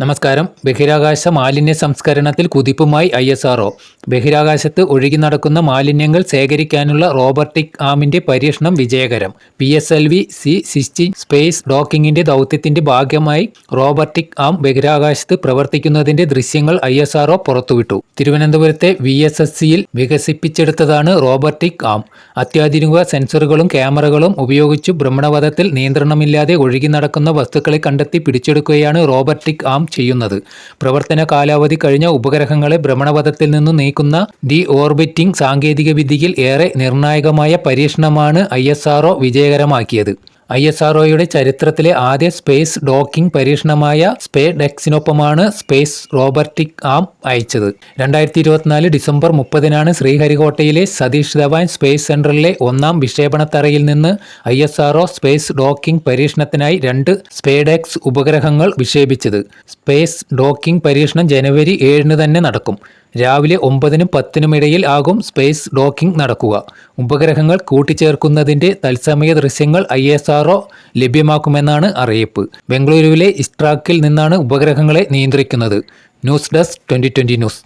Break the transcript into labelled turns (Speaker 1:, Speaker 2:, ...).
Speaker 1: നമസ്കാരം. ബഹിരാകാശ മാലിന്യ സംസ്കരണത്തിൽ കുതിപ്പുമായി ഐ എസ് ആർഒ ബഹിരാകാശത്ത് ഒഴുകി നടക്കുന്ന മാലിന്യങ്ങൾ ശേഖരിക്കാനുള്ള റോബർട്ടിക് ആമിന്റെ പരീക്ഷണം വിജയകരം. P S L V C sixteen space ഡോക്കിങ്ങിന്റെ ദൗത്യത്തിന്റെ ഭാഗമായി റോബർട്ടിക് ആം ബഹിരാകാശത്ത് പ്രവർത്തിക്കുന്നതിന്റെ ദൃശ്യങ്ങൾ ഐ എസ് ആർഒ പുറത്തുവിട്ടു. തിരുവനന്തപുരത്തെ വി എസ് എസ് സിയിൽ വികസിപ്പിച്ചെടുത്തതാണ് റോബർട്ടിക് ആം. അത്യാധുനിക സെൻസറുകളും ക്യാമറകളും ഉപയോഗിച്ചു ഭ്രമണപഥത്തിൽ നിയന്ത്രണമില്ലാതെ ഒഴുകി നടക്കുന്ന വസ്തുക്കളെ കണ്ടെത്തി പിടിച്ചെടുക്കുകയാണ് റോബർട്ടിക് ആം ചെയ്യുന്നത്. പ്രവർത്തന കാലാവധി കഴിഞ്ഞ ഉപഗ്രഹങ്ങളെ ഭ്രമണപഥത്തിൽ നിന്ന് നീക്കുന്ന ഡി ഓർബിറ്റിംഗ് സാങ്കേതികവിദ്യയിൽ ഏറെ നിർണായകമായ പരീക്ഷണമാണ് ഐ വിജയകരമാക്കിയത്. ഐ എസ് ആർ ഒയുടെ ചരിത്രത്തിലെ ആദ്യ സ്പേസ് ഡോക്കിംഗ് പരീക്ഷണമായ സ്പേ ഡെക്സിനൊപ്പമാണ് സ്പേസ് റോബർട്ടിക് ആം അയച്ചത്. രണ്ടായിരത്തി ഇരുപത്തിനാല് ഡിസംബർ മുപ്പതിനാണ് ശ്രീഹരികോട്ടയിലെ സതീഷ് ധവാൻ സ്പേസ് സെന്ററിലെ ഒന്നാം വിക്ഷേപണത്തറയിൽ നിന്ന് I S R O space docking പരീക്ഷണത്തിനായി രണ്ട് സ്പേഡെക്സ് ഉപഗ്രഹങ്ങൾ വിക്ഷേപിച്ചത്. സ്പേസ് ഡോക്കിംഗ് പരീക്ഷണം ജനുവരി ഏഴിന് തന്നെ നടക്കും. രാവിലെ ഒമ്പതിനും പത്തിനും ഇടയിൽ ആകും സ്പേസ് ഡോക്കിംഗ് നടക്കുക. ഉപഗ്രഹങ്ങൾ കൂട്ടിച്ചേർക്കുന്നതിന്റെ തത്സമയ ദൃശ്യങ്ങൾ ഐ എസ് ആർഒ ലഭ്യമാക്കുമെന്നാണ് അറിയിപ്പ്. ബംഗളൂരുവിലെ ഇസ്ട്രാക്കിൽ നിന്നാണ് ഉപഗ്രഹങ്ങളെ നിയന്ത്രിക്കുന്നത്. News desk twenty news.